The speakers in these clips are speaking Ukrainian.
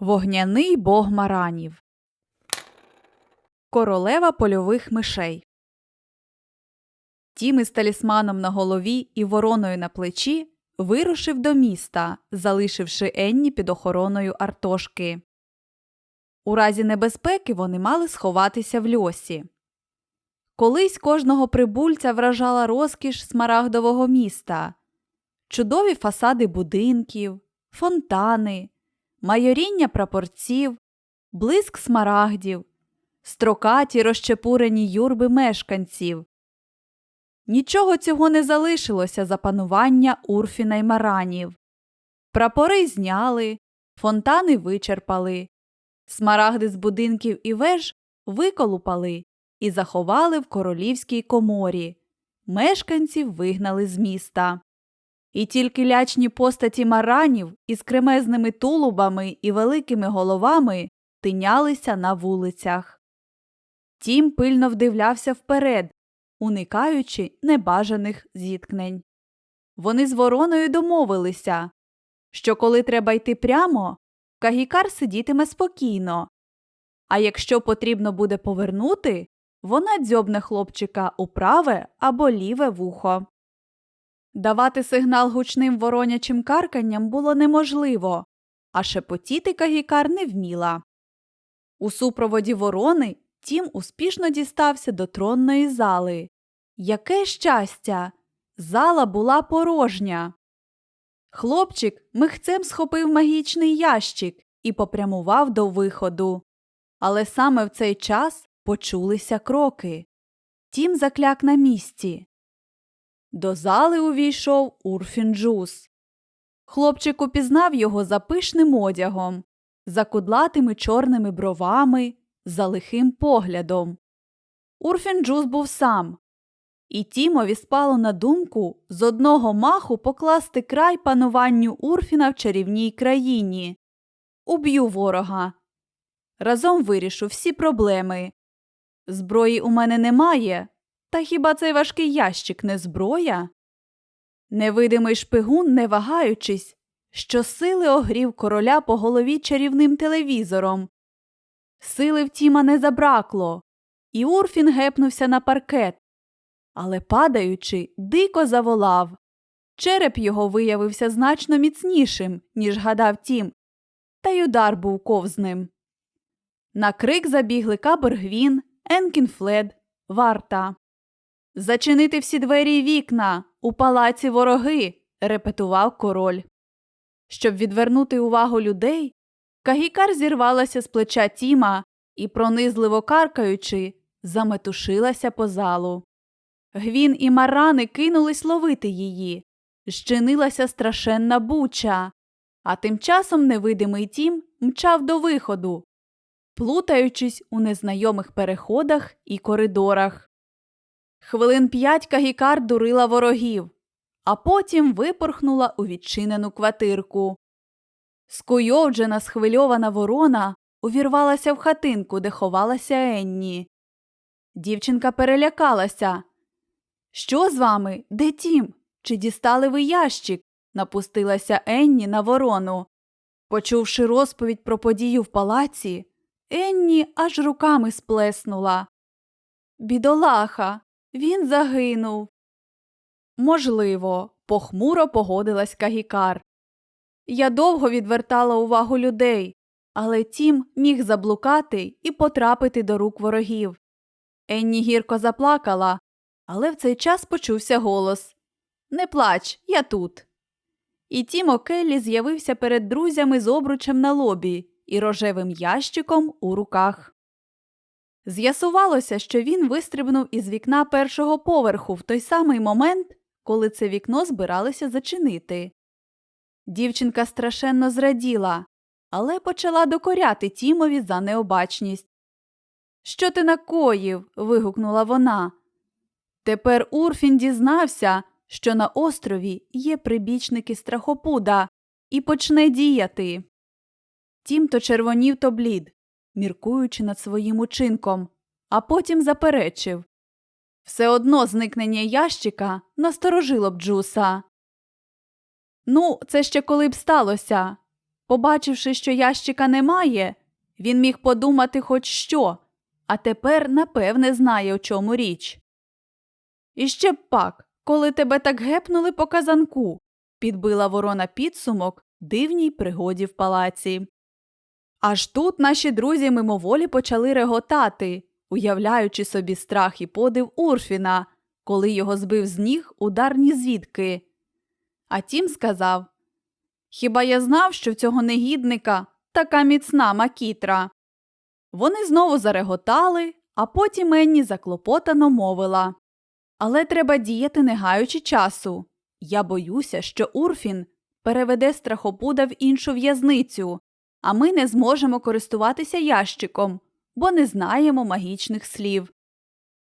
Вогняний бог маранів. Королева польових мишей. Тім із талісманом на голові і вороною на плечі вирушив до міста, залишивши Енні під охороною Артошки. У разі небезпеки вони мали сховатися в льосі. Колись кожного прибульця вражала розкіш смарагдового міста, чудові фасади будинків, фонтани, майоріння прапорців, блиск смарагдів, строкаті розчепурені юрби мешканців. Нічого цього не залишилося за панування Урфіна й маранів. Прапори зняли, фонтани вичерпали, смарагди з будинків і веж виколупали і заховали в королівській коморі. Мешканців вигнали з міста. І тільки лячні постаті маранів із кремезними тулубами і великими головами тинялися на вулицях. Тім пильно вдивлявся вперед, уникаючи небажаних зіткнень. Вони з вороною домовилися, що коли треба йти прямо, Кагікар сидітиме спокійно, а якщо потрібно буде повернути, вона дзьобне хлопчика у праве або ліве вухо. Давати сигнал гучним воронячим карканням було неможливо, а шепотіти Кагікар не вміла. У супроводі ворони Тім успішно дістався до тронної зали. Яке щастя! Зала була порожня. Хлопчик михцем схопив магічний ящик і попрямував до виходу. Але саме в цей час почулися кроки. Тім закляк на місці. До зали увійшов Урфін Джус. Хлопчик упізнав його за пишним одягом, за кудлатими чорними бровами, за лихим поглядом. Урфін Джус був сам. І Тімові спало на думку з одного маху покласти край пануванню Урфіна в чарівній країні. Уб'ю ворога. Разом вирішу всі проблеми. Зброї у мене немає, та хіба цей важкий ящик не зброя? Невидимий шпигун, не вагаючись, щосили огрів короля по голові чарівним телевізором. Сили в Тіма не забракло, і Урфін гепнувся на паркет. Але, падаючи, дико заволав. Череп його виявився значно міцнішим, ніж гадав Тім, та й удар був ковзним. На крик забігли Кабергвін, Енкінфлед, Варта. Зачинити всі двері й вікна, у палаці вороги, репетував король. Щоб відвернути увагу людей, Кагікар зірвалася з плеча Тіма і, пронизливо каркаючи, заметушилася по залу. Гвін і марани кинулись ловити її. Щинилася страшенна буча, а тим часом невидимий тім мчав до виходу, плутаючись у незнайомих переходах і коридорах. Хвилин п'ять Кагікар дурила ворогів, а потім випорхнула у відчинену квартирку. Скуйовджена схвильована ворона увірвалася в хатинку, де ховалася Енні. Дівчинка перелякалася. Що з вами? Де тім? Чи дістали ви ящик? напустилася Енні на ворону. Почувши розповідь про подію в палаці, Енні аж руками сплеснула. Бідолаха, він загинув. Можливо, похмуро погодилась Кагікар. Я довго відвертала увагу людей, але тім міг заблукати і потрапити до рук ворогів. Енні гірко заплакала, але в цей час почувся голос Не плач, я тут. І Тім Океллі з'явився перед друзями з обручем на лобі і рожевим ящиком у руках. З'ясувалося, що він вистрибнув із вікна першого поверху в той самий момент, коли це вікно збиралися зачинити. Дівчинка страшенно зраділа, але почала докоряти Тімові за необачність. Що ти накоїв? вигукнула вона. Тепер Урфін дізнався, що на острові є прибічники страхопуда, і почне діяти. Тім то червонів, то блід, міркуючи над своїм учинком, а потім заперечив. Все одно зникнення ящика насторожило б Джуса. Ну, це ще коли б сталося. Побачивши, що ящика немає, він міг подумати хоч що, а тепер напевне знає, у чому річ. І ще б пак, коли тебе так гепнули по казанку, підбила ворона підсумок дивній пригоді в палаці. Аж тут наші друзі мимоволі почали реготати, уявляючи собі страх і подив Урфіна, коли його збив з ніг удар ні звідки. А тім сказав Хіба я знав, що в цього негідника така міцна макітра? Вони знову зареготали, а потім Енні заклопотано мовила Але треба діяти, не гаючи часу. Я боюся, що Урфін переведе страхопуда в іншу в'язницю, а ми не зможемо користуватися ящиком, бо не знаємо магічних слів.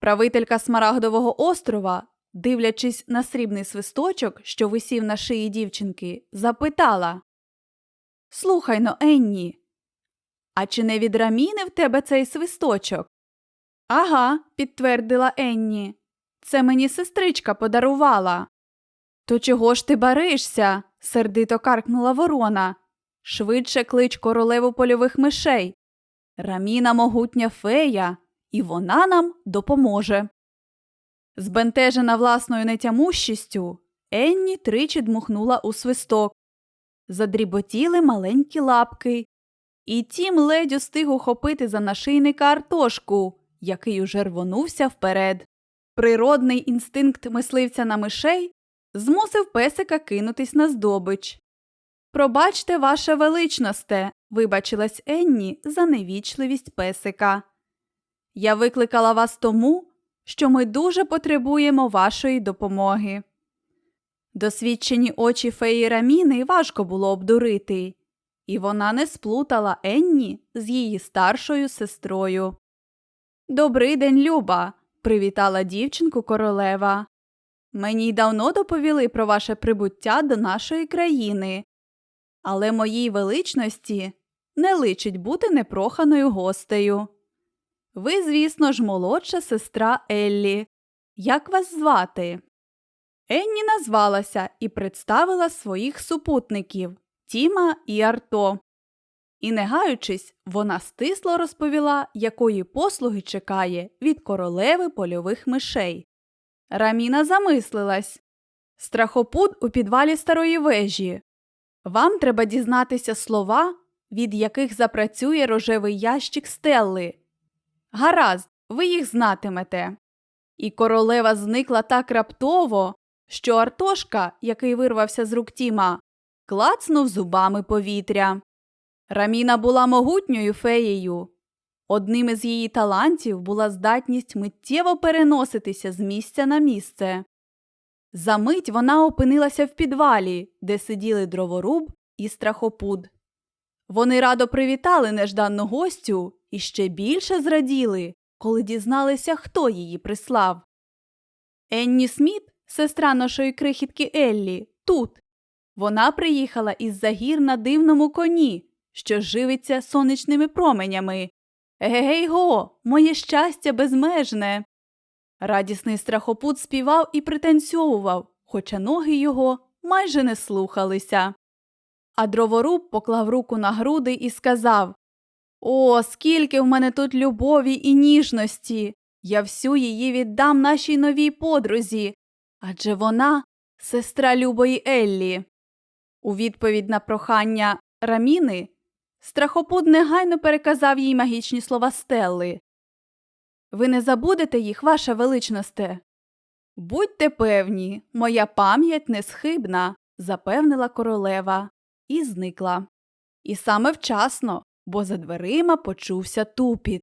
Правителька Смарагдового острова, дивлячись на срібний свисточок, що висів на шиї дівчинки, запитала Слухай но, Енні, а чи не від раміни в тебе цей свисточок? Ага, підтвердила Енні. Це мені сестричка подарувала. То чого ж ти баришся? сердито каркнула ворона. Швидше клич королеву польових мишей. Раміна могутня фея, і вона нам допоможе. Збентежена власною нетямущістю, Енні тричі дмухнула у свисток. Задріботіли маленькі лапки, і тім ледь устиг ухопити за нашийника Артошку, який уже рвонувся вперед. Природний інстинкт мисливця на мишей змусив песика кинутись на здобич. Пробачте, ваше величносте, вибачилась Енні за невічливість песика. Я викликала вас тому, що ми дуже потребуємо вашої допомоги. Досвідчені очі феї Раміни важко було обдурити, і вона не сплутала Енні з її старшою сестрою. Добрий день, Люба, привітала дівчинку королева. Мені й давно доповіли про ваше прибуття до нашої країни, але моїй величності не личить бути непроханою гостею. Ви, звісно ж, молодша сестра Еллі. Як вас звати? Енні назвалася і представила своїх супутників Тіма і Арто. І, не гаючись, вона стисло розповіла, якої послуги чекає від королеви польових мишей. Раміна замислилась Страхопут у підвалі старої вежі. Вам треба дізнатися слова, від яких запрацює рожевий ящик Стелли. Гаразд, ви їх знатимете. І королева зникла так раптово, що Артошка, який вирвався з рук Тіма, клацнув зубами повітря. Раміна була могутньою феєю. Одним із її талантів була здатність миттєво переноситися з місця на місце. Замить вона опинилася в підвалі, де сиділи дроворуб і страхопуд. Вони радо привітали нежданну гостю і ще більше зраділи, коли дізналися, хто її прислав. Енні Сміт, сестра нашої крихітки Еллі, тут. Вона приїхала із загір на дивному коні, що живиться сонячними променями. Гей го, моє щастя безмежне. Радісний страхопут співав і пританцьовував, хоча ноги його майже не слухалися. А дроворуб поклав руку на груди і сказав О, скільки в мене тут любові і ніжності! Я всю її віддам нашій новій подрузі, адже вона сестра любої Еллі. У відповідь на прохання Раміни страхопут негайно переказав їй магічні слова Стелли. Ви не забудете їх, ваша величносте. Будьте певні, моя пам'ять несхибна, запевнила королева і зникла. І саме вчасно, бо за дверима почувся тупіт.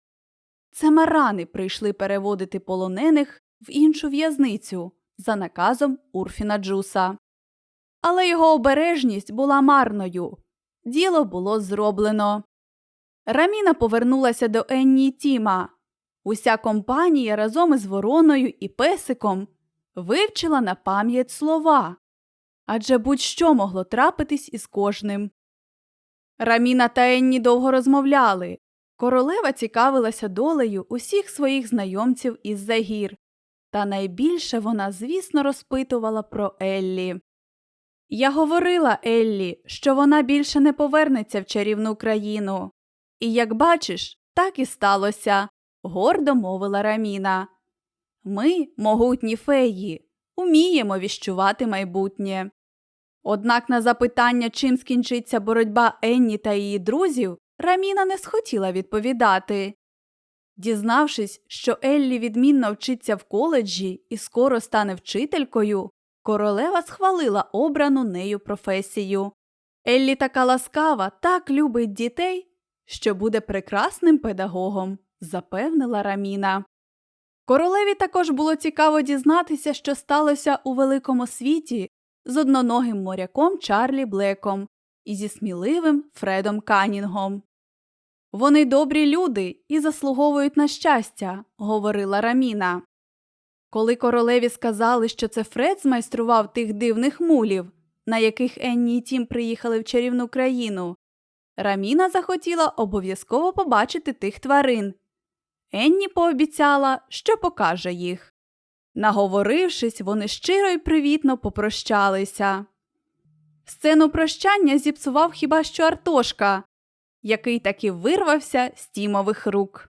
Це марани прийшли переводити полонених в іншу в'язницю за наказом Урфіна Джуса. Але його обережність була марною. Діло було зроблено. Раміна повернулася до Енні Тіма. Уся компанія разом із вороною і песиком вивчила на пам'ять слова адже будь-що могло трапитись із кожним. Раміна та Енні довго розмовляли. Королева цікавилася долею усіх своїх знайомців із загір, та найбільше вона, звісно, розпитувала про Еллі. Я говорила Еллі, що вона більше не повернеться в чарівну країну. І як бачиш, так і сталося, гордо мовила Раміна. Ми, могутні феї, уміємо віщувати майбутнє. Однак на запитання, чим скінчиться боротьба Енні та її друзів, Раміна не схотіла відповідати. Дізнавшись, що Еллі відмінно вчиться в коледжі і скоро стане вчителькою, королева схвалила обрану нею професію. Еллі така ласкава, так любить дітей, що буде прекрасним педагогом, запевнила Раміна. Королеві також було цікаво дізнатися, що сталося у великому світі з одноногим моряком Чарлі Блеком і зі сміливим Фредом Канінгом. Вони добрі люди і заслуговують на щастя, говорила Раміна. Коли королеві сказали, що це Фред змайстрував тих дивних мулів, на яких Енні і Тім приїхали в чарівну країну, Раміна захотіла обов'язково побачити тих тварин. Енні пообіцяла, що покаже їх. Наговорившись, вони щиро й привітно попрощалися. Сцену прощання зіпсував хіба що Артошка, який таки вирвався з тімових рук.